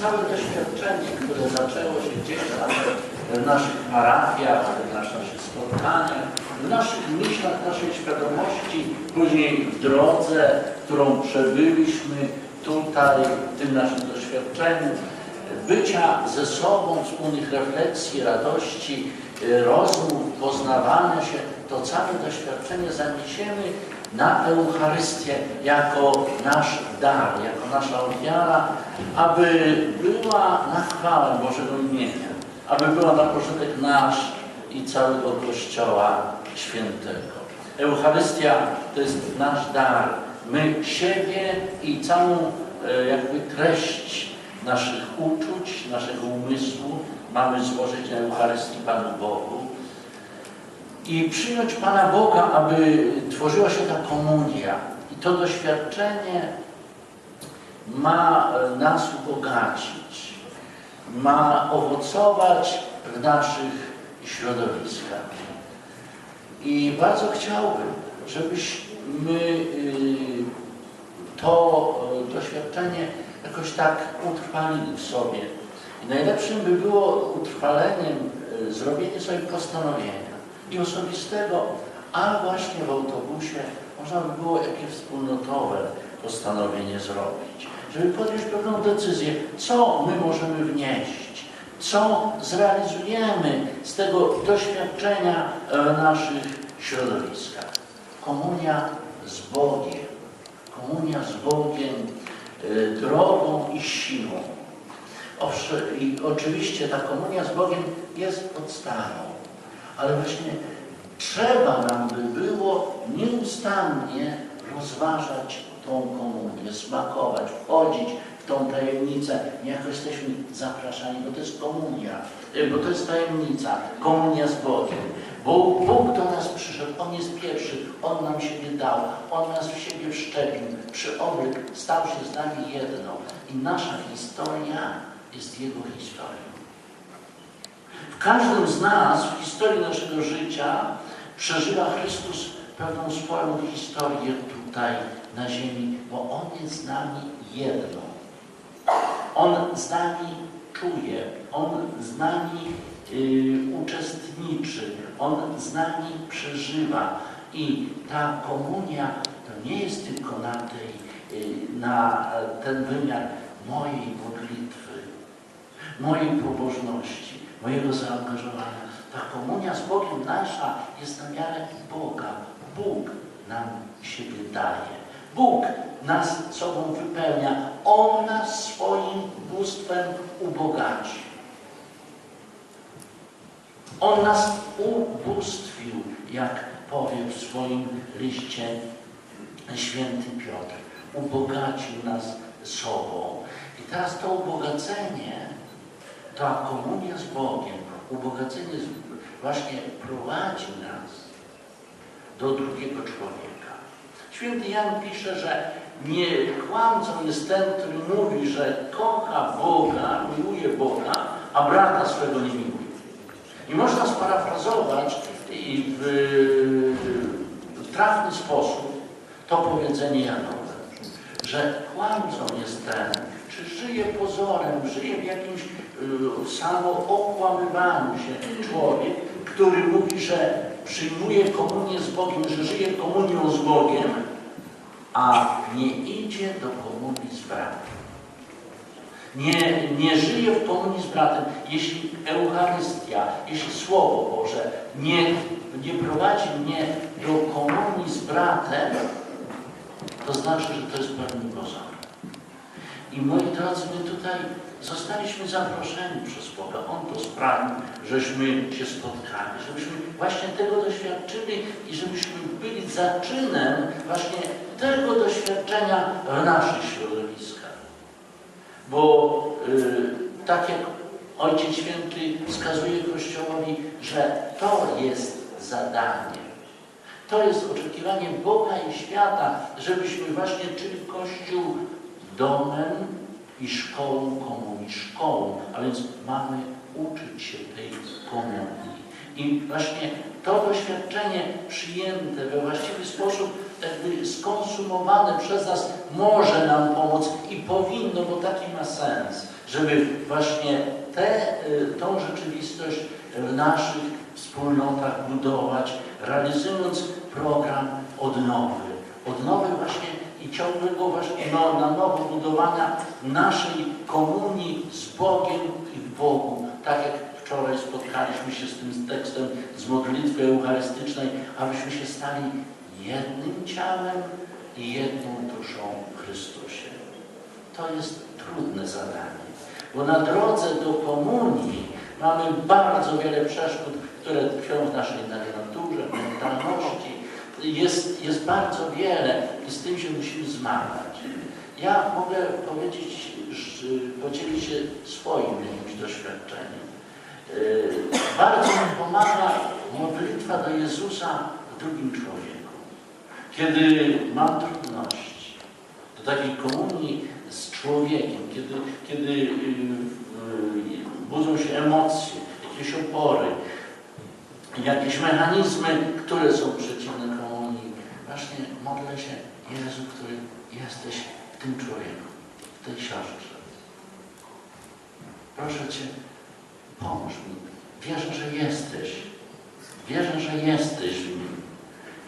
całe doświadczenie, które zaczęło się gdzieś tam w naszych parafiach, w naszych spotkaniach, w naszych myślach, naszej świadomości, później w drodze, którą przebyliśmy tutaj, w tym naszym doświadczeniu, bycia ze sobą, wspólnych refleksji, radości, y, rozmów, poznawania się, to całe doświadczenie zaniesiemy na Eucharystię jako nasz dar, jako nasza ofiara, aby była na chwałę Bożego imienia, aby była na pożytek nasz i całego Kościoła Świętego. Eucharystia to jest nasz dar. My siebie i całą e, jakby treść naszych uczuć, naszego umysłu mamy złożyć na Eucharystii Panu Bogu i przyjąć Pana Boga, aby tworzyła się ta komunia. I to doświadczenie ma e, nas ubogacić, ma owocować w naszych środowiskach. I bardzo chciałbym, żebyśmy y, to y, doświadczenie jakoś tak utrwalili w sobie. I najlepszym by było utrwaleniem y, zrobienie sobie postanowienia i osobistego, a właśnie w autobusie można by było jakie wspólnotowe postanowienie zrobić, żeby podjąć pewną decyzję, co my możemy wnieść, co zrealizujemy z tego doświadczenia w naszych środowiskach. Komunia z Bogiem, komunia z Bogiem y, drogą i siłą. Owszem, i oczywiście ta komunia z Bogiem jest podstawą, ale właśnie trzeba nam by było nieustannie rozważać tą komunię, smakować, wchodzić w tą tajemnicę. Niejako jesteśmy zapraszani, bo to jest komunia, y, bo to jest tajemnica, komunia z Bogiem. Bo Bóg do nas przyszedł, On jest pierwszy, On nam siebie dał, On nas w siebie wszczepił, przyobryk stał się z nami jedną. I nasza historia jest Jego historią. W każdym z nas, w historii naszego życia, przeżywa Chrystus pewną swoją historię tutaj na ziemi, bo On jest z nami jedną. On z nami czuje, On z nami y, uczestniczy, On z nami przeżywa. I ta komunia to nie jest tylko na, tej, y, na ten wymiar mojej modlitwy, mojej pobożności, mojego zaangażowania. Ta komunia z Bogiem nasza jest na miarę Boga. Bóg nam siebie daje. Bóg nas sobą wypełnia. On nas swoim bóstwem ubogaci. On nas ubóstwił, jak powie w swoim liście święty Piotr. Ubogacił nas sobą. I teraz to ubogacenie, ta komunia z Bogiem, ubogacenie właśnie prowadzi nas do drugiego człowieka. Święty Jan pisze, że nie kłamcą jest ten, który mówi, że kocha Boga, miłuje Boga, a brata swego nie miłuje. I można sparafrazować w, w trafny sposób to powiedzenie Janowe, że kłamcą jest ten, czy żyje pozorem, żyje w jakimś samookłamywaniu się człowiek, który mówi, że przyjmuje komunię z Bogiem, że żyje komunią z Bogiem, a nie idzie do komunii z bratem. Nie, nie żyje w komunii z bratem, jeśli Eucharystia, jeśli Słowo Boże nie, nie prowadzi mnie do komunii z bratem, to znaczy, że to jest pewny pozor. I moi drodzy, my tutaj zostaliśmy zaproszeni przez Boga. On to sprawił, żeśmy się spotkali, żebyśmy właśnie tego doświadczyli i żebyśmy byli zaczynem właśnie tego doświadczenia w naszych środowiskach. Bo y, tak jak Ojciec Święty wskazuje Kościołowi, że to jest zadanie. To jest oczekiwanie Boga i świata, żebyśmy właśnie czyli Kościół domem i szkołą komunii, szkołą, a więc mamy uczyć się tej komunii. I właśnie to doświadczenie przyjęte we właściwy sposób, jakby skonsumowane przez nas, może nam pomóc i powinno, bo taki ma sens, żeby właśnie tę, y, tą rzeczywistość w naszych wspólnotach budować, realizując program odnowy. Odnowy właśnie i ciągłego właśnie no, na nowo budowania naszej komunii z Bogiem i w Bogu. Tak jak wczoraj spotkaliśmy się z tym tekstem z modlitwy eucharystycznej, abyśmy się stali jednym ciałem i jedną duszą w Chrystusie. To jest trudne zadanie, bo na drodze do komunii mamy bardzo wiele przeszkód, które tkwią w naszej mentalności. Jest, jest bardzo wiele i z tym się musimy zmagać. Ja mogę powiedzieć, podzielić się swoim jakimś doświadczeniem. Yy, Bardzo mi pomaga modlitwa do Jezusa w drugim człowieku. Kiedy mam trudności, do takiej komunii z człowiekiem, kiedy, kiedy yy, yy, budzą się emocje, jakieś opory, jakieś mechanizmy, które są przeciwne. Właśnie modlę się, Jezu, który jesteś w tym człowieku, w tej siostrze. Proszę Cię, pomóż mi. Wierzę, że jesteś. Wierzę, że jesteś w nim.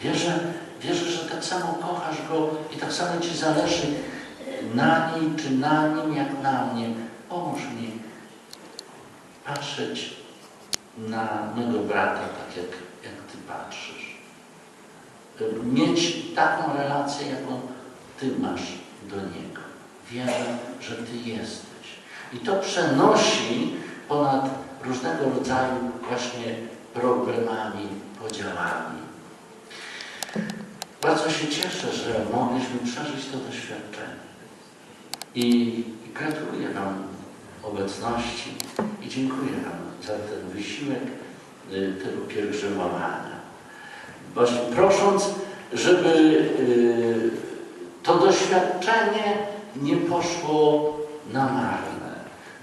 Wierzę, wierzę, że tak samo kochasz go i tak samo Ci zależy na nim, czy na nim, jak na mnie. Pomóż mi patrzeć na mego brata tak, jak. Mieć taką relację, jaką Ty masz do Niego. Wierzę, że Ty jesteś. I to przenosi ponad różnego rodzaju właśnie problemami, podziałami. Bardzo się cieszę, że mogliśmy przeżyć to doświadczenie. I, gratuluję Wam obecności i dziękuję Wam za ten wysiłek y, tego pielgrzymowania. Właśnie prosząc, żeby y, to doświadczenie nie poszło na marne.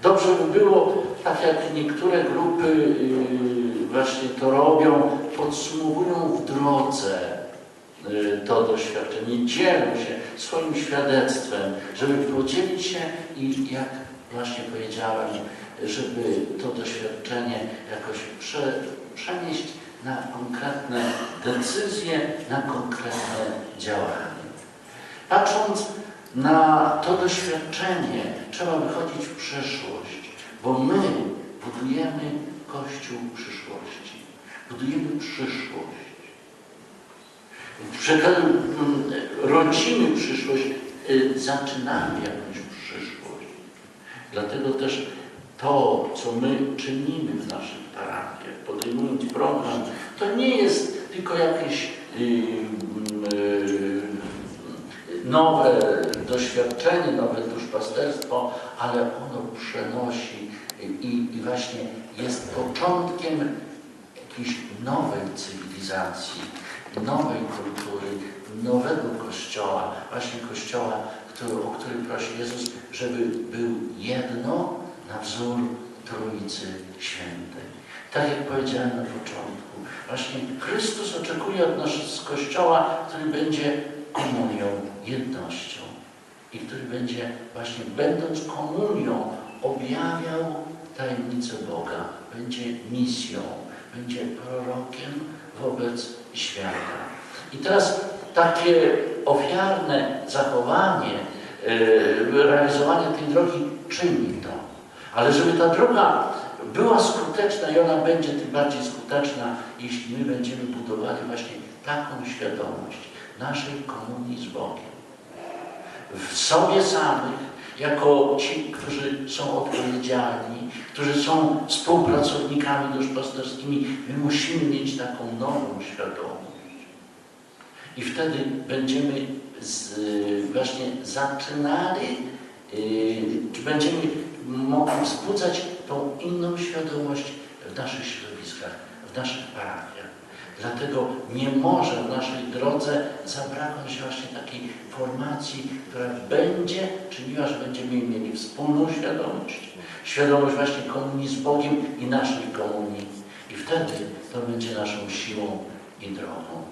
Dobrze by było, tak jak niektóre grupy y, właśnie to robią, podsumowują w drodze y, to doświadczenie, dzielą się swoim świadectwem, żeby podzielić się i jak właśnie powiedziałem, żeby to doświadczenie jakoś prze, przenieść na konkretne decyzje, na konkretne działania. Patrząc na to doświadczenie, trzeba wychodzić w przyszłość, bo my budujemy Kościół przyszłości. Budujemy przyszłość. Rodzimy przyszłość, y, zaczynamy jakąś przyszłość. Dlatego też to, co my czynimy w naszych parafiach, podejmując program, to nie jest tylko jakieś y, y, nowe doświadczenie, nowe duszpasterstwo, ale ono przenosi i, i właśnie jest początkiem jakiejś nowej cywilizacji, nowej kultury, nowego Kościoła, właśnie Kościoła, który, o który prosi Jezus, żeby był jedno na wzór Trójcy Świętej. Tak jak powiedziałem na początku, właśnie Chrystus oczekuje od nas z Kościoła, który będzie komunią, jednością i który będzie właśnie będąc komunią objawiał tajemnicę Boga, będzie misją, będzie prorokiem wobec świata. I teraz takie ofiarne zachowanie, yy, realizowanie tej drogi czyni to. Ale żeby ta droga była skuteczna i ona będzie tym bardziej skuteczna, jeśli my będziemy budowali właśnie taką świadomość naszej komunii z Bogiem. W sobie samych, jako ci, którzy są odpowiedzialni, którzy są współpracownikami duszpasterskimi, my musimy mieć taką nową świadomość. I wtedy będziemy z, właśnie zaczynali, yy, czy będziemy mogli wzbudzać tą inną świadomość w naszych środowiskach, w naszych parafiach. Dlatego nie może w naszej drodze zabraknąć właśnie takiej formacji, która będzie czyniła, że będziemy mieli wspólną świadomość, świadomość właśnie komunii z Bogiem i naszej komunii. I wtedy to będzie naszą siłą i drogą.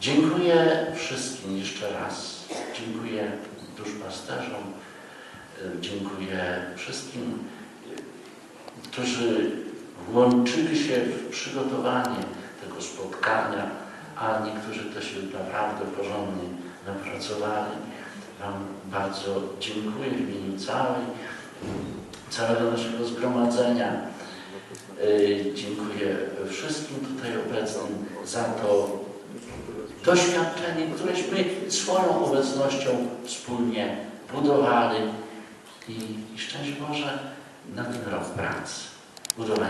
Dziękuję wszystkim jeszcze raz. Dziękuję duszpasterzom Dziękuję wszystkim, e, którzy włączyli się w przygotowanie tego spotkania, a niektórzy to się naprawdę porządnie napracowali. Wam bardzo dziękuję w imieniu całej, całego naszego zgromadzenia. E, Dziękuję wszystkim tutaj obecnym za to doświadczenie, któreśmy swoją obecnością wspólnie budowali i, i szczęść Boże ten rok pracy. Budowania